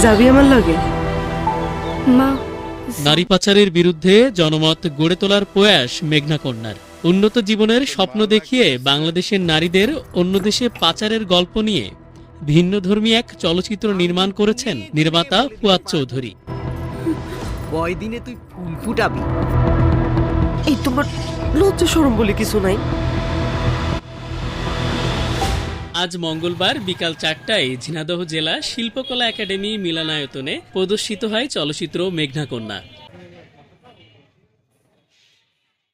যাবি আমার লগে? মা নারী পাচারের বিরুদ্ধে জনমত গড়ে তোলার প্রয়াস মেঘনা কন্যার। উন্নত জীবনের স্বপ্ন দেখিয়ে বাংলাদেশের নারীদের অন্য দেশে পাচারের গল্প নিয়ে ভিন্নধর্মী এক চলচ্চিত্র নির্মাণ করেছেন নির্মাতা ফুয়াদ চৌধুরী। কয় দিনে তুই ফুল ফুটাবি? এই তোমার লজ্জা সরম বলে কিছু নাই? আজ মঙ্গলবার বিকাল চারটায় ঝিনাদহ জেলা শিল্পকলা একাডেমি মিলনায়তনে প্রদর্শিত হয় চলচ্চিত্র মেঘনা কন্যা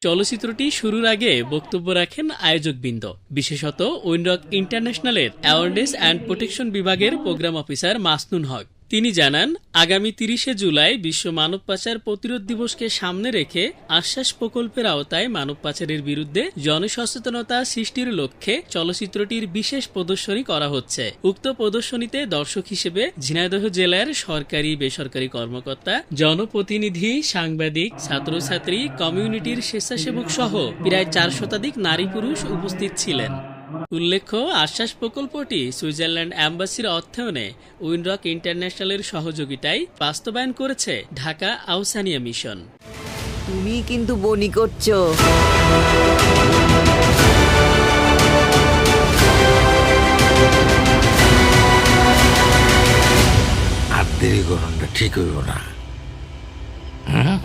চলচ্চিত্রটি শুরুর আগে বক্তব্য রাখেন আয়োজকবৃন্দ। বিশেষত উইন্ডক ইন্টারন্যাশনালের অ্যাওয়ারনেস অ্যান্ড প্রোটেকশন বিভাগের প্রোগ্রাম অফিসার মাসনুন হক। তিনি জানান, আগামী তিরিশে জুলাই বিশ্ব মানব পাচার প্রতিরোধ দিবসকে সামনে রেখে আশ্বাস প্রকল্পের আওতায় মানব পাচারের বিরুদ্ধে জনসচেতনতা সৃষ্টির লক্ষ্যে চলচ্চিত্রটির বিশেষ প্রদর্শনী করা হচ্ছে। উক্ত প্রদর্শনীতে দর্শক হিসেবে ঝিনাইদহ জেলার সরকারি বেসরকারি কর্মকর্তা, জনপ্রতিনিধি, সাংবাদিক, ছাত্রছাত্রী, কমিউনিটির স্বেচ্ছাসেবক সহ প্রায় চার শতাধিক নারী পুরুষ উপস্থিত ছিলেন। উল্লেখ্য আশ্বাস প্রকল্পটি সুইজারল্যান্ড অ্যাম্বাসির অর্থায়নে উইনরক ইন্টারন্যাশনালের সহযোগিতায় বাস্তবায়ন করেছে ঢাকা আউসানিয়া মিশন। তুমি কিন্তু বনি করছ। আর দেরি করণটা ঠিক হইব না। হুম?